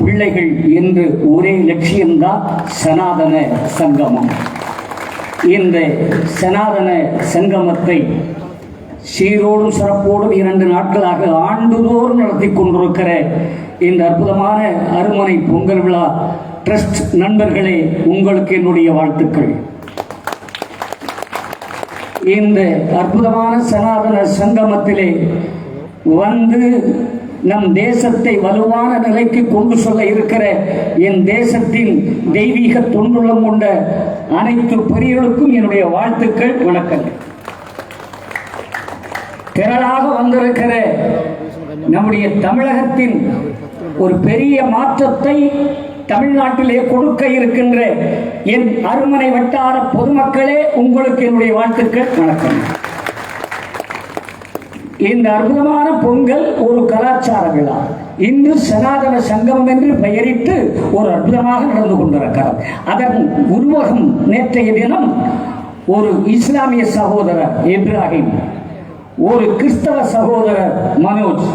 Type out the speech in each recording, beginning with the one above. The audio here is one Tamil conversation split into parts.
பிள்ளைகள் என்று ஒரே லட்சியம்தான் சனாதன சங்கமம். இந்த சனாதன சங்கமத்தை சீரோடும் சிறப்போடும் இரண்டு நாட்களாக ஆண்டுதோறும் நடத்தி கொண்டிருக்கிற இந்த அற்புதமான அருமனை பொங்கல் விழா ட்ரஸ்ட் நண்பர்களே உங்களுக்கு என்னுடைய வாழ்த்துக்கள். இந்த அற்புதமான சனாதன சங்கமத்திலே வந்து நம் தேசத்தை வலுவான நிலைக்கு கொண்டு சொல்ல இருக்கிற என் தேசத்தின் தெய்வீக தொண்டுள்ளம் கொண்ட அனைத்து பெரியர்களுக்கும் என்னுடைய வாழ்த்துக்கள் வணக்கங்கள். திரளாக வந்திருக்கிற நம்முடைய தமிழகத்தின் ஒரு பெரிய மாற்றத்தை தமிழ்நாட்டிலே கொடுக்க இருக்கின்ற என் அருமனை வட்டார பொதுமக்களே உங்களுக்கு என்னுடைய வாழ்த்துக்கள் வணக்கம் இந்த அற்புதமான பொங்கல் ஒரு கலாச்சார விழா இந்து சனாதன சங்கம் என்று பெயரிட்டு ஒரு அற்புதமாக நடந்து கொண்டிருக்கிறார் அதன் உருவகம் நேற்றைய தினம் ஒரு இஸ்லாமிய சகோதரர் இப்ராஹிம் ஒரு கிறிஸ்தவ சகோதரர் மனோஜ்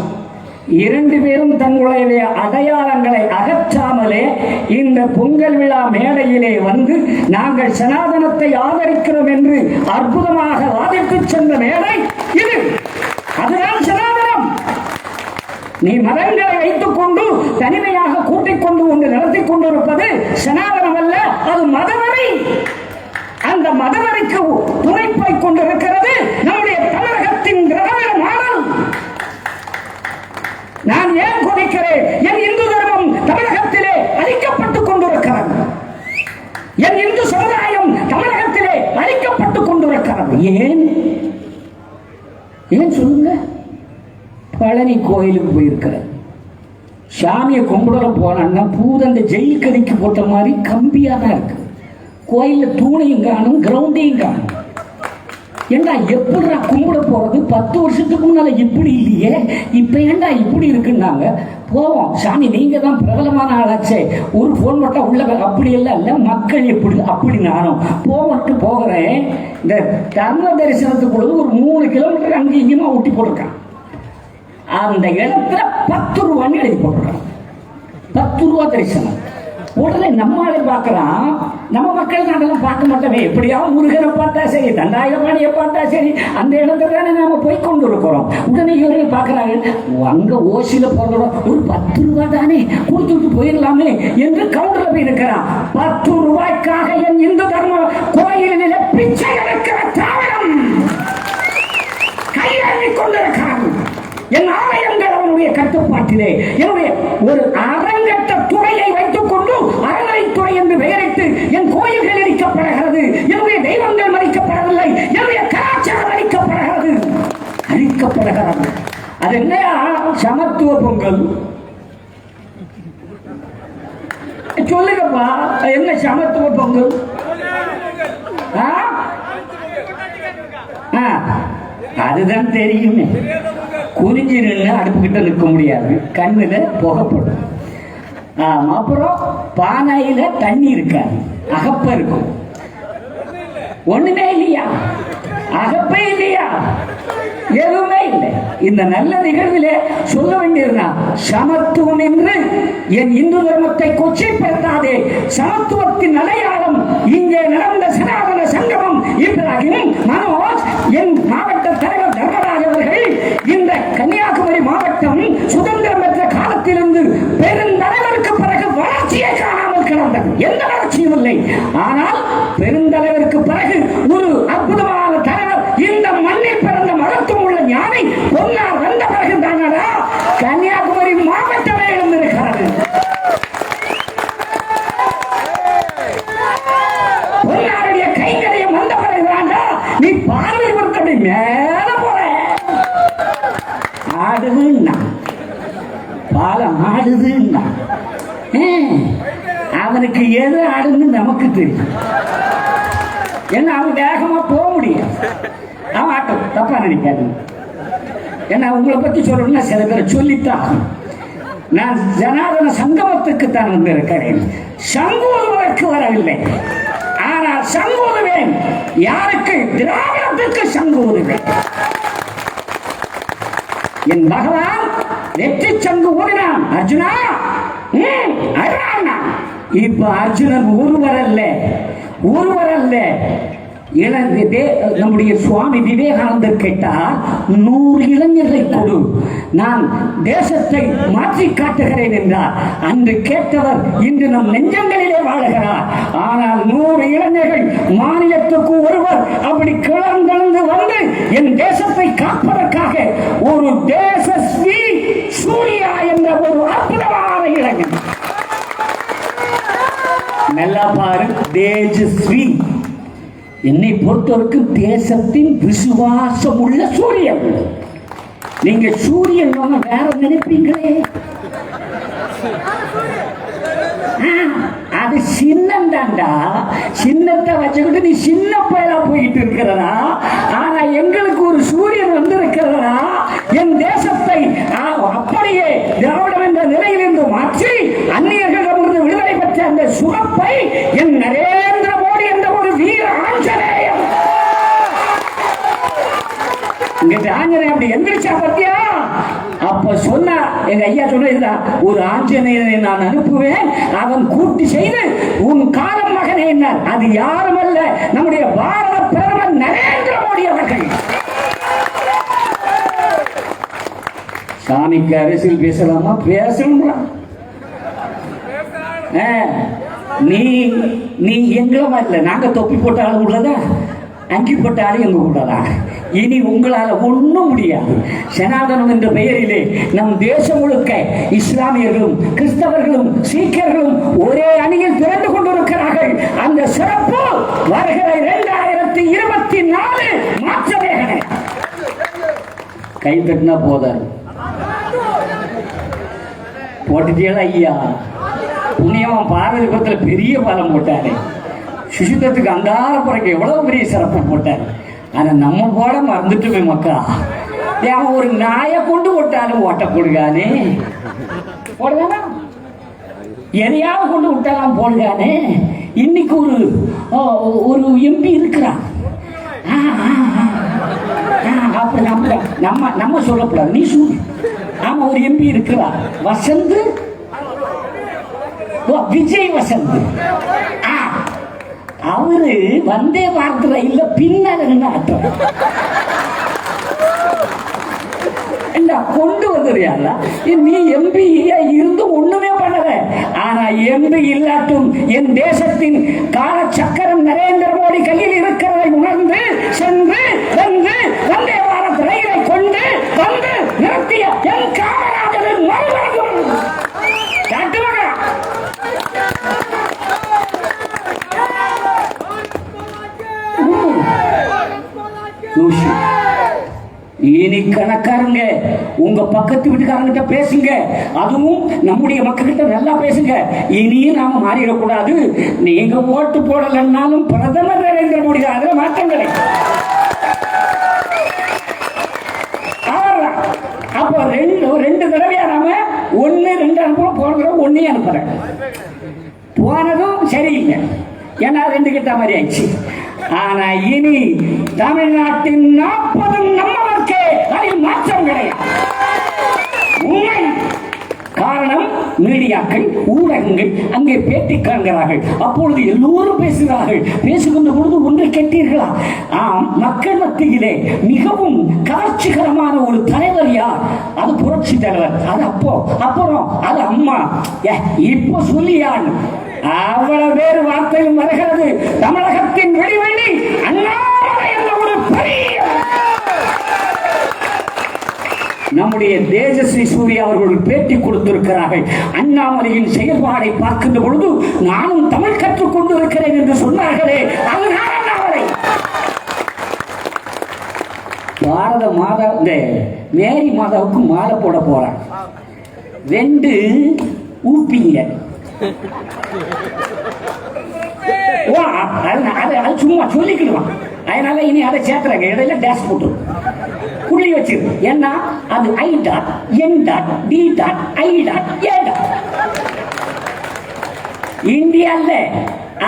இரண்டு பேரும் தங்களுடைய அடையாளங்களை அகற்றாமலே இந்த பொங்கல் விழா மேடையிலே வந்து நாங்கள் சனாதனத்தை ஆதரிக்கிறோம் என்று அற்புதமாக வாதிட்டு சென்ற மேடை இது. அதுதான் சனாதனம் நீ மதங்களை வைத்துக் கொண்டு தனிமையாக கூட்டிக் கொண்டு ஒன்று நடத்தி கொண்டிருப்பது சனாதனம் அல்ல அது மதவரை அந்த மதவரைக்கு துணைப்பை கொண்டிருக்கிறது நம்முடைய தமிழகத்தின் திராவிட மாடல் நான் ஏன் கொதிக்கிறேன்? என் இந்து தர்மம் தமிழகத்திலே அழிக்கப்பட்டுக் கொண்டிருக்கிறது. என் இந்து சமுதாயம் தமிழகத்திலே அழிக்கப்பட்டுக் கொண்டிருக்கிறது. ஏன்? ஏன் சொல்லுங்க? பழனி கோயிலுக்கு போயிருக்கிறேன். சாமியை கும்பிட போனான்னா பூதந்த ஜெயில் கதிக்கு போட்ட மாதிரி கம்பியாக தான் இருக்கு. கோயிலில் தூணையும் காணும் கிரவுண்டையும் காணும். ஏண்டா எப்படிடா கும்பிட போறது? பத்து வருஷத்துக்கு முன்னால இப்படி இல்லையே? இப்ப ஏண்டா இப்படி இருக்குன்னாங்க? போவோம். சாமி நீங்க தான் பிரபலமான ஆளாச்சே. ஒரு போன் மட்டும் உள்ள அப்படி எல்லாம் இல்ல மக்கள் எப்படி அப்படி நானும். போவட்டு போகிறேன். இந்த தர்ம தரிசனத்துக்குள்ள ஒரு மூணு கிலோமீட்டர் அங்கே இங்கேயுமா ஊட்டி போட்டிருக்கான். அந்த இடத்துல பத்து ரூபான்னு எழுதி போட்டிருக்கான். பத்து ரூபா தரிசனம். உடனே நம்மளே பார்க்கலாம் நம்ம மக்கள் நாடெல்லாம் பார்க்க மாட்டோமே. எப்படியாவது முருகனை பார்த்தா சரி தண்டாயுதபாணியை பார்த்தா சரி அந்த இடத்துல தானே நாம போய் கொண்டு இருக்கிறோம் உடனே இவர்கள் பார்க்கறாங்க அங்க ஓசியில போறதோட ஒரு பத்து ரூபாய் தானே கொடுத்துட்டு போயிடலாமே என்று கவுண்டர்ல போய் இருக்கிறான் பத்து ரூபாய்க்காக என் இந்து தர்ம கோயிலில் பிச்சை எடுக்கிற தாவரம் கையாளி கொண்டிருக்கிறான். என் ஆலயங்கள் என்னுடைய கட்டுப்பாட்டிலே. என்னுடைய ஒரு அறங்கட்ட துறையை வைத்துக் கொண்டு அறநிலைத்துறை என்று பெயரிட்டு என் கோயில்கள் அளிக்கப்படுகிறது என்னுடைய தெய்வங்கள் மதிக்கப்படவில்லை என்னுடைய கலாச்சாரம் அழிக்கப்படுகிறது அழிக்கப்படுகிறது அது என்னையா? சமத்துவ பொங்கல். சொல்லுங்கப்பா என்ன சமத்துவ பொங்கல்? அதுதான் தெரியுமே. குறிஞ்சி நின்று அடுப்பு கிட்ட நிற்க முடியாது. கண்ணுல புகைப்படும். ஆமா அப்புறம் பானையில தண்ணி இருக்காது. அகப்ப இருக்கும். ஒண்ணுமே இல்லையா? அகப்பே இல்லையா? எதுவுமே இல்லை. இந்த நல்ல நிகழ்விலே சொல்ல வேண்டியதுனா சமத்துவம் என்று என் இந்து தர்மத்தை கொச்சைப்படுத்தாதே. சமத்துவத்தின் அடையாளம் இங்கே நடந்த சனாதன சங்கமம். இப்ராஹிம் மனோஜ் என் மாவட்ட இந்த கன்னியாகுமரி மாவட்டம் சுதந்திரம் பெற்ற காலத்திலிருந்து பெருந்தலைவருக்கு பிறகு வளர்ச்சியை காணாமல் கிடந்தது. எந்த வளர்ச்சியும் இல்லை. ஆனால் பெருந்தலைவருக்கு பிறகு ஒரு அற்புதமான தலைவர் இந்த மண்ணில் பிறந்த மகத்துவம் உள்ள ஞானை பொன்னார் வந்த பிறகு தானடா கன்னியாகுமரி மாவட்டமே எழுந்திருக்கிறது பொன்னாருடைய கைங்கரியம் வந்த பிறகு தாண்டா நீ பார்வை பொருட்களை மேல போற ஆடுதுன்னா பாலம் ஆடுதுன்னா ஏன், அவனுக்கு எது ஆடுன்னு நமக்கு தெரியும் ஏன்னா அவன் வேகமா போக முடியும். அவன் ஆட்டம் தப்பா நினைக்காதீங்க. ஏன்னா உங்களை பத்தி சொல்லணும்னா சில பேர் சொல்லித்தான் நான் ஜனாதன சங்கமத்துக்கு தான் வந்திருக்கிறேன் சங்கூதுவதற்கு வரவில்லை. ஆனால் சங்கூதுவேன் யாருக்கு? திராவிடத்துக்கு சங்கூதுவேன் என் பகவான் வெற்றி சங்கு ஓடினான். அர்ஜுனா ம், இப்ப அர்ஜுனன் ஒருவர் அல்ல ஒருவர் அல்ல நம்முடைய சுவாமி விவேகானந்தர் கேட்டார் நூறு இளைஞர்களை கொடு. நான் தேசத்தை மாற்றி காட்டுகிறேன் என்றார். அன்று கேட்டவர் இன்று நம் நெஞ்சங்களிலே வாழ்கிறார். ஆனால் நூறு இளைஞர்கள் மாநிலத்துக்கு ஒருவர் அப்படி கிளர்ந்தெழுந்து வந்து என் தேசத்தை காப்பதற்காக ஒரு தேசஸ்வி சூர்யா என்ற நல்லா தேஜஸ்வி. என்னை பொறுத்தவரைக்கும் தேசத்தின் விசுவாசம் உள்ள சூரியன். நீங்க சூரியன் வாங்க வேற நினைப்பீங்களே? அது சின்னம் தாண்டா சின்னத்தை வச்சுக்கிட்டு நீ சின்ன பயலா போயிட்டு இருக்கிறதா ஆனா எங்களுக்கு ஒரு சூரியன் வந்து இருக்கிறதா என் தேசத்தை ஆ, அப்படியே திராவிடம் என்ற நிலையிலிருந்து மாற்றி அந்நியர்களிடமிருந்து விடுதலை பெற்ற அந்த சுகப்பை என் நரேந்திர மோடி என்ற ஒரு வீர ஆஞ்சநேயம் இங்க ஆஞ்சநேயம் அப்படி எந்திரிச்சா பத்தியா? அப்ப சொன்னா எங்க ஐயா சொன்னதுதான் ஒரு ஆஞ்சநேயனை நான் அனுப்புவேன் அவன் கூட்டி செய்து உன் காலம் மகனே என்ன அது யாரும் அல்ல நம்முடைய பாரத பிரதமர் நரேந்திர மோடி அவர்கள். சாமிக்கு அரசியல் பேசலாமா? பேசணும்ரா நீ நீ எங்களை இல்ல நாங்க தொப்பி போட்ட உள்ளதா? அங்கி போட்ட எங்க உள்ளதா? இனி உங்களால ஒண்ணும் முடியாது. சனாதனம் என்ற பெயரிலே நம் தேசம் முழுக்க இஸ்லாமியர்களும் கிறிஸ்தவர்களும் சீக்கியர்களும் ஒரே அணியில் திரண்டு கொண்டிருக்கிறார்கள். அந்த சிறப்பு வருகிற இரண்டாயிரத்தி இருபத்தி நாலு மாற்றமே கை தட்டினா போதார் போட்டுட்டீங்களா ஐயா? புண்ணியவன் பாரதிபுரத்தில் பெரிய பாலம் போட்டாரு. சுசித்தத்துக்கு அங்காரப்புறக்கு எவ்வளவு பெரிய சிறப்பு போட்டாரு. ஆனா நம்ம போட மறந்துட்டுமே மக்கா. ஏன் ஒரு நாயை கொண்டு விட்டாலும் ஓட்ட கொடுக்கானே போடுதானா? எதையாவது கொண்டு விட்டாலாம் போடுகானே. இன்னைக்கு ஒரு ஓ, ஒரு எம்பி இருக்கிறான். ஆ, அப்படி நம்ம நம்ம நம்ம சொல்லக்கூடாது. நீ சொல்லு. ஆமா ஒரு எம்பி இருக்கிறா வசந்த் விஜய் வசந்த் அவரு வந்தே பாரத் ரயில்ல பின்னால ஆட்டம். என்ன கொண்டு வந்துறியால நீ எம்பி இருந்து ஒண்ணுமே பண்ணல. ஆனா எம்பி இல்லாட்டும் என் தேசத்தின் கால சக்கரம் நரேந்திர மோடி கையில் இருக்கிறதை உணர்ந்து சென்று வந்து வந்தே பாரத் ரயிலை கொண்டு வந்து நிறுத்திய என் காமராஜரின் மறுபடியும் காட்டுவாங்க லூசு. இனி கணக்காரங்க உங்க பக்கத்து வீட்டுக்காரங்கிட்ட பேசுங்க. அதுவும் நம்முடைய மக்கள்கிட்ட நல்லா பேசுங்க. இனியும் நாம மாறிடக்கூடாது. நீங்க ஓட்டு போடலைன்னாலும் பிரதமர் நரேந்திர மோடி தான் அதுல மாற்றம் கிடையாது அப்போ ரெண்டு ரெண்டு தடவையா நாம ஒன்னு ரெண்டு அனுப்புறோம் போன தடவை ஒன்னே அனுப்புறேன் போனதும் சரியில்லை. ஏன்னா ரெண்டு கிட்ட மாதிரி ஆயிடுச்சு. ஆனா இனி தமிழ்நாட்டின் நாற்பதும் நம்மவர்க்கே அதில் மாற்றம் கிடையாது காரணம் மீடியாக்கள் ஊடகங்கள் அங்கே பேட்டி காண்கிறார்கள். அப்பொழுது எல்லோரும் பேசுகிறார்கள். பேசுகின்ற பொழுது ஒன்று கேட்டீர்களா? ஆம் மக்கள் மத்தியிலே மிகவும் கவர்ச்சிகரமான ஒரு தலைவர் யார்? அது புரட்சி தலைவர். அது அப்போ அப்புறம் அது அம்மா. ஏ, இப்போ சொல்லியான். அவ்வளவு வேறு வார்த்தையும் வருகிறது. தமிழகத்தின் வெளிவெளி அண்ணா என்ற ஒரு பெரிய நம்முடைய தேஜஸ்ரீ சூர்யா அவர்கள் பேட்டி கொடுத்திருக்கிறார்கள். அண்ணாமலையின் செயல்பாடை பார்க்கின்ற பொழுது நானும் தமிழ் கற்றுக் கொண்டிருக்கிறேன் என்று சொன்னார்களே. அவர் அண்ணாமலை? பாரத மாதா இந்த மேரி மாதாவுக்கு மாலை போட போறான். ரெண்டு ஊப்பிங்க. சும்மா சொல்லிக்கிடுவான் அதனால இனி அதை சேர்த்துறாங்க. இடையில டேஷ் போட்டு புள்ளி வச்சிரு ஏன்னா அது I dot N dot T dot I dot A dot இந்தியால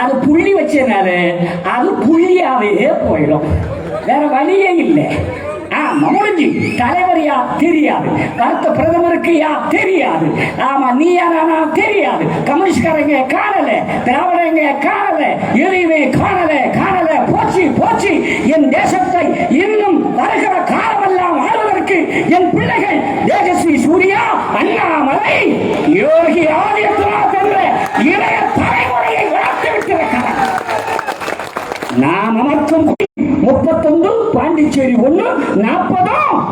அது புள்ளி வச்சதுனால அது புள்ளியாவே போயிடும். வேற வழியே இல்லை. முடிஞ்சு தலைவர் யா தெரியாது. அடுத்த பிரதமருக்கு யா தெரியாது. ஆமா நீ யாரானா தெரியாது. கம்யூனிஸ்ட்காரங்க காணல திராவிடங்க காணல எதையுமே காணல காணல. போச்சு போச்சு. என் தேசத்தை இன்னும் வருகிற காலமெல்லாம் வாழ்வதற்கு என் பிள்ளைகள் தேஜஸ்வி சூர்யா அண்ணாமலை யோகி ஆதித்யநாத் என்ற இளைய தலைமுறையை வளர்த்து விட்டிருக்கிறார் நாம் அமர்க்கும் முப்பத்தொன்று பாண்டிச்சேரி ஒண்ணு நாற்பதும்.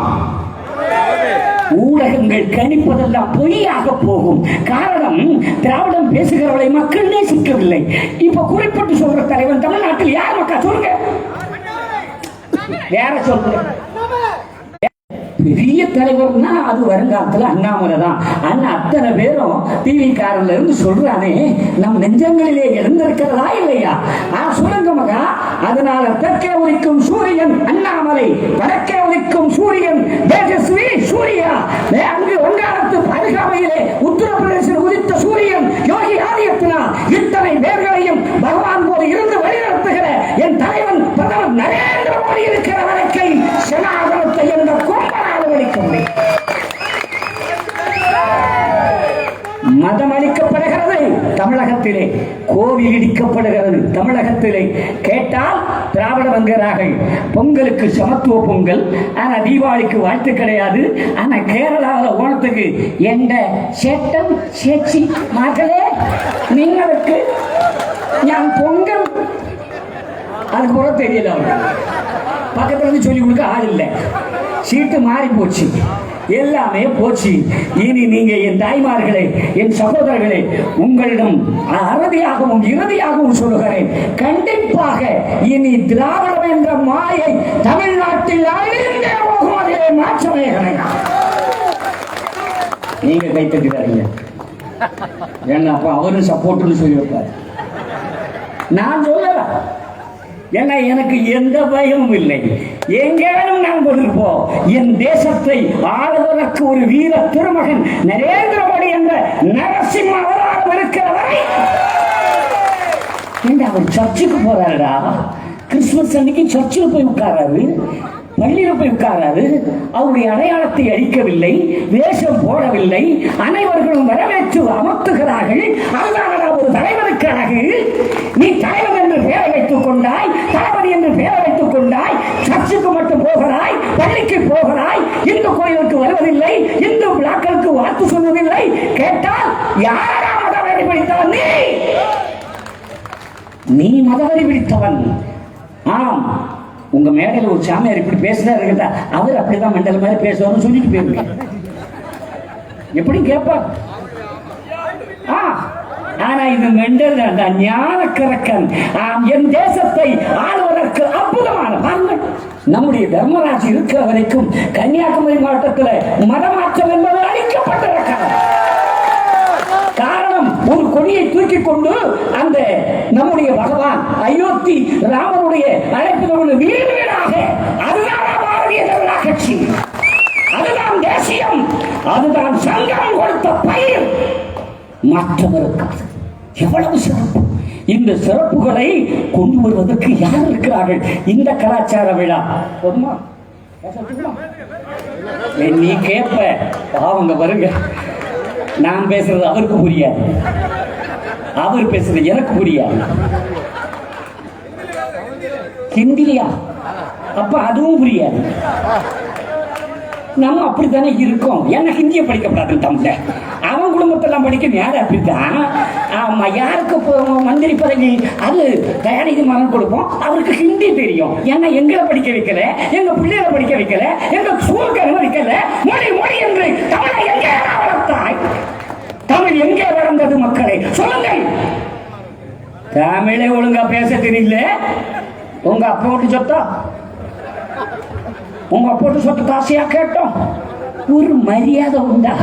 ஊடகங்கள் கணிப்பதெல்லாம் பொய்யாக போகும். காரணம் திராவிடம் பேசுகிறவர்களை மக்கள் நேசிக்கவில்லை. இப்ப குறிப்பிட்டு சொல்ற தலைவன் தமிழ்நாட்டில் யார் மக்கா? சொல்லுங்க. வேற சொல்லுங்க. பெரிய தலைவர்னா அது வருங்காலத்துல அண்ணாமலை தான் அண்ணா அத்தனை பேரும் டிவி காரன்ல இருந்து சொல்றானே நம் நெஞ்சங்களிலே எழுந்திருக்கிறதா இல்லையா? ஆ சொல்லுங்க மகா. அதனால தெற்கே உதிக்கும் சூரியன் அண்ணாமலை வடக்கே உதிக்கும் சூரியன் தேஜஸ்வி சூர்யா. அங்கு வங்காளத்து அருகாமையிலே உத்தரப்பிரதேசம் உதித்த சூரியன் யோகி ஆதியத்தினால் இத்தனை பேர்களையும் பகவான் போது இருந்து கோவில் இடிக்கப்படுகிறது தமிழகத்திலே கேட்டால் திராவிட வங்கராகள் பொங்கலுக்கு சமத்துவ பொங்கல் ஆனால் தீபாவளிக்கு வாழ்த்து கிடையாது. ஆனால் கேரளாவில் ஓணத்துக்கு எந்த சேட்டம் சேச்சி மகளே நீங்களுக்கு நான் பொங்கல். அது கூட தெரியல பக்கத்துல இருந்து சொல்லி கொடுக்க ஆள் இல்லை. சீட்டு மாறி போச்சு. எல்லாமே போச்சு. இனி நீங்க என் தாய்மார்களே என் சகோதரர்களே உங்களிடம் அறுதியாகவும் இறுதியாகவும் சொல்லுகிறேன். கண்டிப்பாக இனி திராவிடம் என்ற மாயை தமிழ்நாட்டில் அழிந்தே போகும் அதிலே மாற்றமே கிடையாது. நீங்க கைத்தட்டுக்காரீங்க ஏன்னா அப்ப அவரும் சப்போர்ட்னு சொல்லி வைப்பார் நான் சொல்லல. ஏன்னா எனக்கு எந்த பயமும் இல்லை. எங்கேனும் நான் கொண்டிருப்போம் என் தேசத்தை ஆளுவதற்கு ஒரு வீர திருமகன் நரேந்திர மோடி என்ற நரசிம்ம அவராக இருக்கிறவரை அவர் சர்ச்சுக்கு போறாருடா. கிறிஸ்துமஸ் அன்னைக்கு சர்ச்சில் போய் உட்காராரு. பள்ளியில் போய் உட்காராது. அவருடைய அடையாளத்தை அழிக்கவில்லை வேஷம் போடவில்லை. அனைவர்களும் வரவேற்று அமர்த்துகிறார்கள். அதுதான் ஒரு தலைவருக்கு அழகு நீ தலைவர் என்று பெயரை வைத்துக் கொண்டாய் தளபதி என்று பேர வைத்துக் கொண்டாய் சர்ச்சுக்கு மட்டும் போகிறாய் பள்ளிக்கு போகிறாய் இந்து கோயிலுக்கு வருவதில்லை இந்து விழாக்களுக்கு வாக்கு சொல்வதில்லை. கேட்டால் யாராவது அவரை பிடித்தவன் நீ? நீ மதவரி பிடித்தவன். ஆம். உங்க மேடையில ஒரு சாமியார் இப்படி பேசுறாரு இருக்கட்டா அவர் அப்படிதான் மண்டல மாதிரி பேசுவார்னு சொல்லிட்டு போயிருங்க எப்படி கேட்பார். ஆ, ஆனா இது மெண்டல் அந்த ஞான கரக்கன். என் தேசத்தை ஆளுவதற்கு அற்புதமான பாருங்கள் நம்முடைய தர்மராஜ் இருக்கிற வரைக்கும் கன்னியாகுமரி மாவட்டத்தில் மதமாற்றம் என்பது அளிக்கப்பட்டிருக்கிறது காரணம் ஒரு கொடியை தூக்கி கொண்டு அந்த நம்முடைய பகவான் அயோத்தி ராமனுடைய அழைப்பு வீடு வீடாக அதுதான் பாரதிய ஜனதா கட்சி. அதுதான் தேசியம். அதுதான் சங்கம் கொடுத்த பயிர். மாற்றம் இருக்காது எவ்வளவு சிறப்பு. இந்த சிறப்புகளை கொண்டு வருவதற்கு யார் இருக்கிறார்கள்? இந்த கலாச்சார விழா. போதுமா நீ கேட்ப பாவங்க வருங்க நான் பேசுறது அவருக்கு புரியாது. அவர் பேசுறது எனக்கு புரியாது. ஹிந்திலியா? அப்ப அதுவும் புரியாது. நம்ம அப்படித்தானே இருக்கோம். என்ன ஹிந்தியை படிக்கப்படாது தமிழ்ல. அவன் குடும்பத்தெல்லாம் படிக்க நேரம் அப்படித்தான் ஆமா யாருக்கு மந்திரி பதவி? அது தயாநிதி மகன் கொடுப்போம். அவருக்கு ஹிந்தி தெரியும். ஏன்னா எங்களை படிக்க வைக்கல எங்க பிள்ளைகளை படிக்க வைக்கல எங்க ஸ்கூலுக்கு வைக்கல மொழி மொழி என்று தமிழை எங்க வளர்த்தான் தமிழ் எங்கே வளர்ந்தது மக்களை? சொல்லுங்கள். தமிழை ஒழுங்கா பேச தெரியல உங்க அப்பா விட்டு சொத்தா? உங்க அப்போட்டு சொத்து காசியா கேட்டோம். ஒரு மரியாதை உண்டா?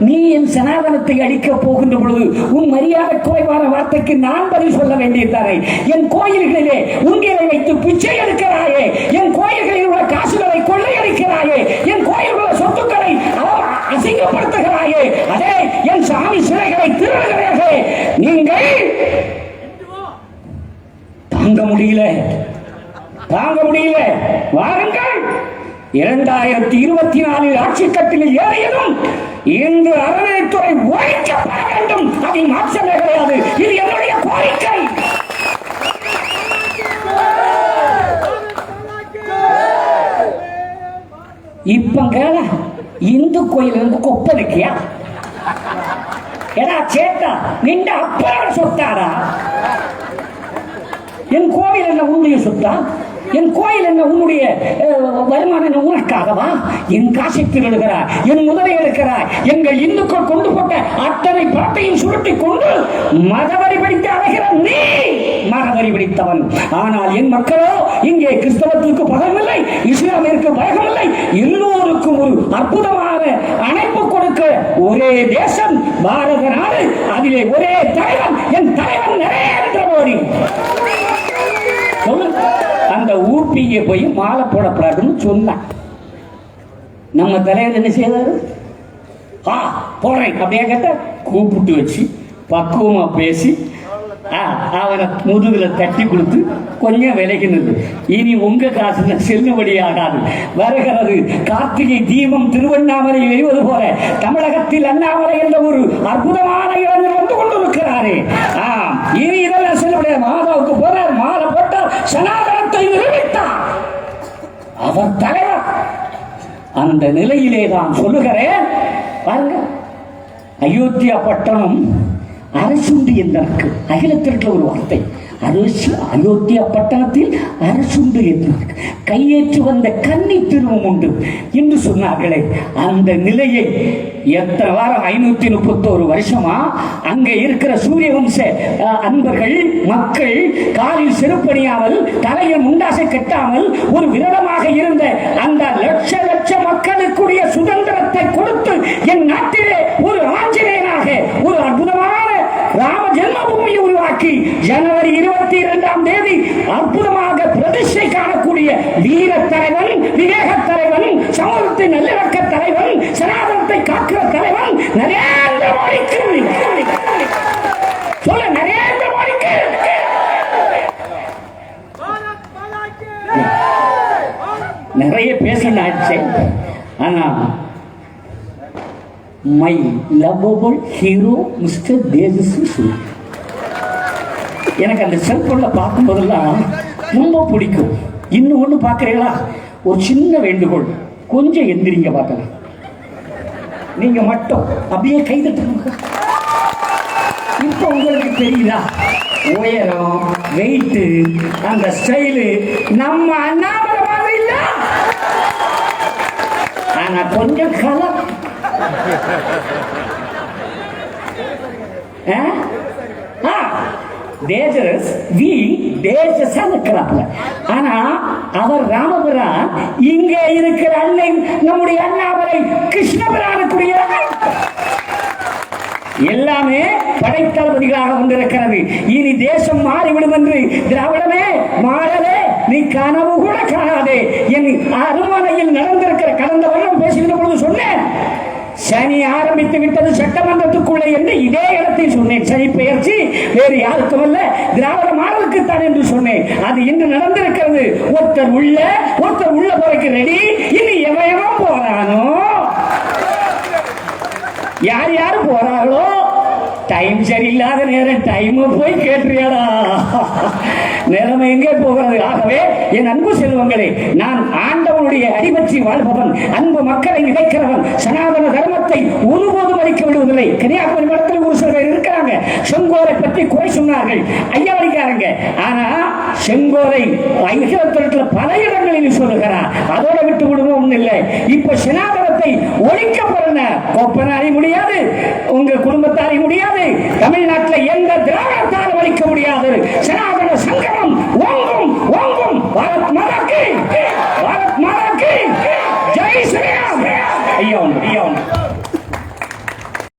நீ என் சனாதனத்தை அடிக்க போகின்ற பொழுது உன் மரியாதை குறைவான வார்த்தைக்கு நான் பதில் சொல்ல வேண்டியதானே என் கோயில்களிலே உங்களை வைத்து பிச்சை எடுக்கிறாயே என் கோயில்களில் உள்ள காசுகளை கொள்ளையடிக்கிறாயே என் கோயில் உள்ள சொத்துக்களை அவ- அசிங்கப்படுத்துகிறாயே அதே என் சாமி சிலைகளை திருடுகிறாயே நீங்கள் தாங்க முடியல. தாங்க முடியல. வாருங்கள். இரண்டாயிரத்தி இருபத்தி நாலில் ஆட்சி கட்டில் ஏறியதும் இன்று அறநிலைத்துறை ஒழிக்கப்பட வேண்டும். அதை மாற்றமே கிடையாது. இது என்னுடைய கோரிக்கை. இப்ப கேள. இந்து கோயில் இருந்து கொப்பளிக்கியா எடா சேட்டா நின்ற அப்பரோட சொத்தாரா? என் கோவில் என்ன உன்னுடைய சொத்தா? என் கோயில் என்ன உன்னுடைய வருமானம் உனக்காகவா? என் காசை திருடுகிறார் என் முதலை எடுக்கிறார் எங்கள் இந்துக்கள் கொண்டு போட்ட அத்தனை பணத்தையும் சுருட்டி கொண்டு மதவரி படித்து அழைகிற நீ. மகவரி பிடித்தவன் ஆனால் என் மக்களோ இங்கே கிறிஸ்தவத்திற்கு பகமில்லை இஸ்லாமிற்கு பயமில்லை எல்லோருக்கும் ஒரு அற்புதமான அணைப்பு கொடுக்க ஒரே தேசம் பாரத நாடு அதிலே ஒரே தலைவன் என் தலைவன் நரேந்திர மோடி அந்த ஊப்பிங்க போய் மாலை போடக்கூடாதுன்னு சொன்னான் நம்ம தலைவர் என்ன செய்தாரு ஆ போறேன் அப்படியே கேட்ட கூப்பிட்டு வச்சு பக்குவமா பேசி அவனை முதுகில் தட்டி கொடுத்து கொஞ்சம் விலகினது. இனி உங்க காசு செல்லுபடி ஆகாது. வருகிறது கார்த்திகை தீபம் திருவண்ணாமலை எரிவது போல தமிழகத்தில் அண்ணாமலை என்ற ஒரு அற்புதமான இளைஞர் வந்து கொண்டிருக்கிறாரே. ஆ இனி இதெல்லாம் செல்லுபடியா மாதாவுக்கு போறார் மாலை போட்டார் சனாதனத்தை நிரூபித்தார். அவர் தலைவர். அந்த நிலையிலே தான் சொல்லுகிறேன். பாருங்க அயோத்தியா பட்டணம் அரசுண்டு என்பதற்கு அகிலத்திற்கு ஒரு வார்த்தை. அரசு அயோத்தியா பட்டணத்தில் அரசுண்டு என்பதற்கு கையேற்று வந்த கன்னி திருவம் உண்டு என்று சொன்னார்களே. அந்த நிலையை எத்தனை வாரம் ஐநூத்தி முப்பத்தோரு வருஷமா அங்க இருக்கிற சூரிய வம்ச அஹ், அன்பர்கள் மக்கள் காலில் செருப்பணியாமல் தலையில் முண்டாசை கட்டாமல் ஒரு விரதமாக இருந்த அந்த லட்ச லட்ச மக்களுக்குரிய சுதந்திரத்தை கொடுத்து என் நாட்டிலே ஒரு ஆஞ்சநேயனாக ஒரு அற்புதமான ராம ஜென்மபூமியை உருவாக்கி ஜனவரி இருபத்தி இரண்டாம் தேதி அற்புதமாக பிரதிஷ்டை காணக்கூடிய வீர தலைவன் விவேக தலைவன் சமூகத்தின் நல்லிணக்க தலைவன் சனாதனத்தை காக்கிற தலைவன் நரேந்திர மோடிக்கு. சொல்ல நரேந்திர மோடிக்கு. நிறைய பேசினாச்சு ஆனா my lovable hero mister Tejasvi Surya எனக்கு அந்த செல்போனில் பார்க்கும்போதெல்லாம் ரொம்ப பிடிக்கும். இன்னும் ஒன்று பார்க்குறீங்களா? ஒரு சின்ன வேண்டுகோள். கொஞ்சம் எந்திரிங்க பார்க்கலாம். நீங்க மட்டும் அப்படியே கை இப்போ உங்களுக்கு தெரியுதா? உயரம் வெயிட்டு அந்த ஸ்டைலு நம்ம அண்ணாமலை மாதிரி இல்லை. ஆனால் கொஞ்சம் கலம் தேஜரஸ் வி தேஜஸா இருக்கிறாப்ல ஆனா அவர் ராமபிரான் இங்கே இருக்கிற அன்னை நம்முடைய அண்ணாமலை கிருஷ்ணபிரானுக்குரிய எல்லாமே படைத்தளபதிகளாக வந்திருக்கிறது இனி தேசம் மாறிவிடும் என்று திராவிடமே மாறவே நீ கனவு கூட காணாதே என் அருமனையில் நடந்திருக்கிற கடந்த வருடம் பேசுகிற பொழுது சொன்னேன் சனி ஆரம்பித்து விட்டது சட்டமன்றத்துக்குள்ளே என்று இதே இடத்தில் சொன்னேன். சனி பெயர்ச்சி வேறு யாருக்கும் அல்ல திராவிட மாடலுக்கு தான் என்று சொன்னேன். அது இன்று நடந்திருக்கிறது. ஒருத்தர் உள்ள ஒருத்தர் உள்ள போறக்கு ரெடி இனி எவன் போறானோ? யார் யார் போறாங்களோ டைம் சரியில்லாத நேரம் டைம் போய் கேட்டுறியாடா. நிலைமை எங்கே போகிறது? ஆகவே என் அன்பு செல்வங்களே நான் அல்லாவுடைய அடிபற்றி வாழ்பவன் அன்பு மக்களை இழைக்கிறவன் சனாதன தர்மத்தை ஒருபோதும் அளிக்க விடுவதில்லை. கன்னியாகுமரி மடத்தில் ஒரு சில பேர் இருக்கிறாங்க. செங்கோலை பற்றி குறை சொன்னார்கள். ஐயாவளிக்காரங்க ஆனா செங்கோலை ஐக்கியத்தில் பல இடங்களில் சொல்லுகிறார் அதோட விட்டு விடுவோம் ஒண்ணு இல்லை. இப்ப சனாதனத்தை ஒழிக்க போறன கொப்பனாரி முடியாது. உங்க குடும்பத்தாரி முடியாது. தமிழ்நாட்டில் எந்த திராவிடத்தாலும் அளிக்க முடியாது. ¡Vamos, mamá aquí! ¡Vamos, mamá aquí! ¡Ya hice bien!